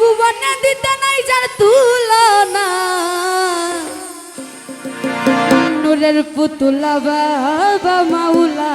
ভুবনে দিতে নাই যার তুলনা। নুরের পুতুলা বাবা মাউলা